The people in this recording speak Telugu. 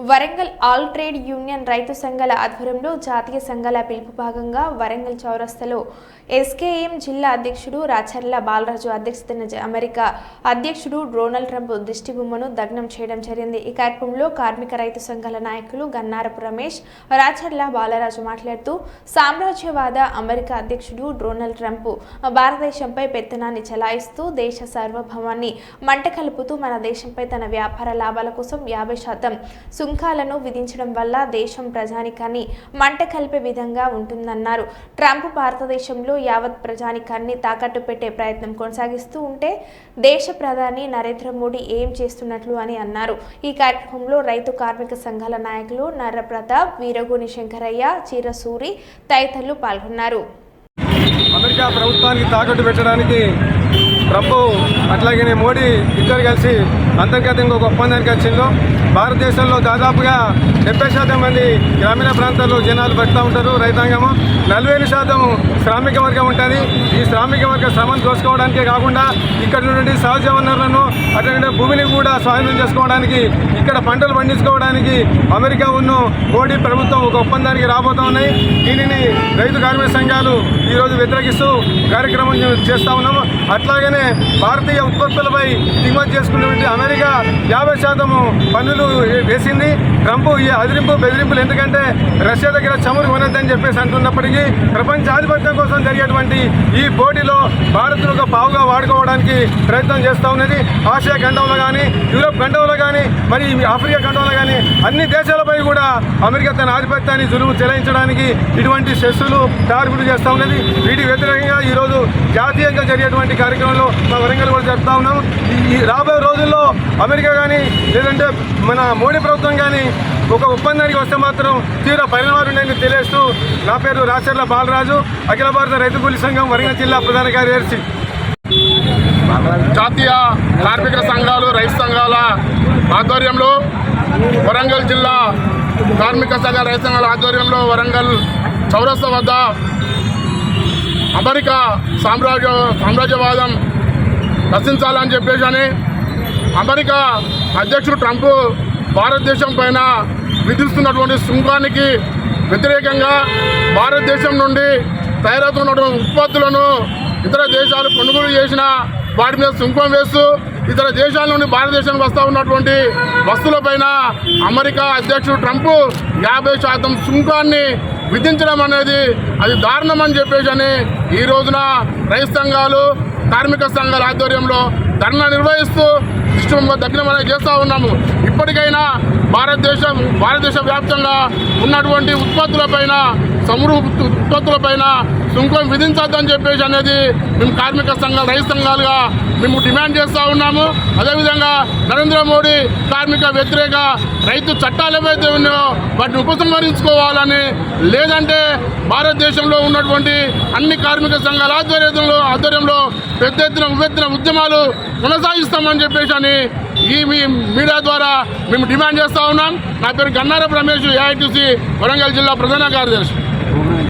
వరంగల్ ఆల్ ట్రేడ్ యూనియన్ రైతు సంఘాల ఆధ్వర్యంలో జాతీయ సంఘాల పిలుపు భాగంగా వరంగల్ చౌరస్తలో ఎస్కేఎం జిల్లా అధ్యక్షుడు రాచర్ల బాలరాజు అధ్యక్షతన జ- అమెరికా అధ్యక్షుడు డొనాల్డ్ ట్రంప్ దిష్టి బొమ్మను దగ్నం చేయడం జరిగింది. ఈ కార్యక్రమంలో కార్మిక రైతు సంఘాల నాయకులు గన్నారపు రమేష్ రాచర్ల బాలరాజు మాట్లాడుతూ సామ్రాజ్యవాద అమెరికా అధ్యక్షుడు డొనాల్డ్ ట్రంప్ భారతదేశంపై పెత్తనాన్ని చెలాయిస్తూ దేశ సార్వభౌమాన్ని మంట కలుపుతూ మన దేశంపై తన వ్యాపార లాభాల కోసం యాభై శాతం సుంకాలను విధించడం వల్ల దేశం ప్రజానికాన్ని మంట కలిపే విధంగా ఉంటుందన్నారు. ట్రంప్ భారతదేశంలో యావత్ ప్రజానికాన్ని తాకట్టు పెట్టే ప్రయత్నం కొనసాగిస్తూ ఉంటే దేశ ప్రధాని నరేంద్ర మోడీ ఏం చేస్తున్నట్లు అని అన్నారు. ఈ కార్యక్రమంలో రైతు కార్మిక సంఘాల నాయకులు నర్ర ప్రతాప్ వీరగోని శంకరయ్య చీరసూరి తదితరులు పాల్గొన్నారు. అమెరికా ప్రభుత్వానికి తాకట్టు పెట్టడానికి ట్రంప్ అట్లాగే మోడీ ఇద్దరు కలిసి అంతర్గతంగా ఒక ఒప్పందానికి వచ్చిందో భారతదేశంలో దాదాపుగా డెబ్బై శాతం మంది గ్రామీణ ప్రాంతాల్లో జనాలు పెడతా ఉంటారు రైతాంగము. నలభై శాతం శ్రామిక వర్గం ఉంటుంది. ఈ శ్రామిక వర్గ శ్రమను దోసుకోవడానికే కాకుండా ఇక్కడ నుండి సహజ వనరులను అటువంటి భూమిని కూడా స్వాధీనం చేసుకోవడానికి ఇక్కడ పంటలు పండించుకోవడానికి అమెరికా ఉన్న మోడీ ప్రభుత్వం ఒక ఒప్పందానికి రాబోతా ఉన్నాయి దీనిని రైతు కార్మిక సంఘాలు ఈరోజు వ్యతిరేకిస్తూ కార్యక్రమం చేస్తూ ఉన్నాము. అట్లాగనే భారతీయ ఉత్పత్తులపై దిగుమతి చేసుకున్నటువంటి అమెరికా యాభై శాతము పన్నులు వేసింది. ట్రంప్ ఈ అదిరింపు బెదిరింపులు ఎందుకంటే రష్యా దగ్గర చమురు కొనద్దని చెప్పేసి అంటున్నప్పటికీ ప్రపంచ ఆధిపత్యం కోసం జరిగేటువంటి ఈ పోటీలో భారత్ ఒక పావుగా వాడుకోవడానికి ప్రయత్నం చేస్తూ ఉన్నది. ఆసియా ఖండంలో కానీ యూరోప్ ఖండంలో కానీ మరి ఈ ఆఫ్రికా ఖండంలో కానీ అన్ని దేశాలపై కూడా అమెరికా తన ఆధిపత్యాన్ని జులుము చెలాయించడానికి ఇటువంటి శస్సులు టార్గులు చేస్తూ ఉన్నది. వీటి వ్యతిరేకంగా ఈరోజు జాతీయంగా జరిగేటువంటి కార్యక్రమంలో మా వరంగల్ కూడా జరుపుతా ఉన్నాం. ఈ రాబోయే రోజుల్లో అమెరికా కానీ లేదంటే మన మోడీ ప్రభుత్వం కానీ ఒక ఒప్పందానికి వస్తే మాత్రం తీవ్ర పరిణామాలు ఉన్నాయని తెలియజేస్తూ నా పేరు రాచర్ల బాలరాజు అఖిల భారత రైతు కూలీ సంఘం వరంగల్ జిల్లా ప్రధాన కార్యదర్శి. జాతీయ కార్మిక సంఘాలు రైతు సంఘాల ఆధ్వర్యంలో వరంగల్ జిల్లా కార్మిక సంఘ రైతు సంఘాల ఆధ్వర్యంలో వరంగల్ చౌరస్తా వద్ద అమెరికా సామ్రాజ్య సామ్రాజ్యవాదం రచించాలని చెప్పేసి అని అమెరికా అధ్యక్షుడు ట్రంప్ భారతదేశం పైన విధిస్తున్నటువంటి సుంకానికి వ్యతిరేకంగా భారతదేశం నుండి తయారవుతున్నటువంటి ఉత్పత్తులను ఇతర దేశాలు కొనుగోలు చేసిన వాటి మీద సుంకం వేస్తూ ఇతర దేశాల నుండి భారతదేశానికి వస్తూ ఉన్నటువంటి వస్తువులపైన అమెరికా అధ్యక్షుడు ట్రంప్ యాభై శాతం సుంకాన్ని విధించడం అనేది అది దారుణం అని చెప్పేసి అని ఈ రోజున రైతు సంఘాలు కార్మిక సంఘాల ఆధ్వర్యంలో ధర్నా నిర్వహిస్తూ ఇష్టం దగ్గర మనం చేస్తూ ఉన్నాము. ఇప్పటికైనా భారతదేశం భారతదేశ వ్యాప్తంగా ఉన్నటువంటి ఉత్పత్తులపైన చమురు ఉత్పత్తులపైన సుంకం విధించొద్దని చెప్పేసి అనేది మేము కార్మిక సంఘాలు రైతు సంఘాలుగా మేము డిమాండ్ చేస్తూ ఉన్నాము. అదేవిధంగా నరేంద్ర మోడీ కార్మిక వ్యతిరేక రైతు చట్టాలు ఏవైతే ఉన్నాయో వాటిని ఉపసంహరించుకోవాలని లేదంటే భారతదేశంలో ఉన్నటువంటి అన్ని కార్మిక సంఘాల ఆధ్వర్యంలో ఆధ్వర్యంలో పెద్ద ఎత్తున ఉద్యమాలు కొనసాగిస్తామని చెప్పేసి అని ఈ మీ మీడియా ద్వారా మేము డిమాండ్ చేస్తూ ఉన్నాం. నా పేరు గన్నారపు రమేష్ ఏఐటీసీ వరంగల్ జిల్లా ప్రధాన కార్యదర్శి.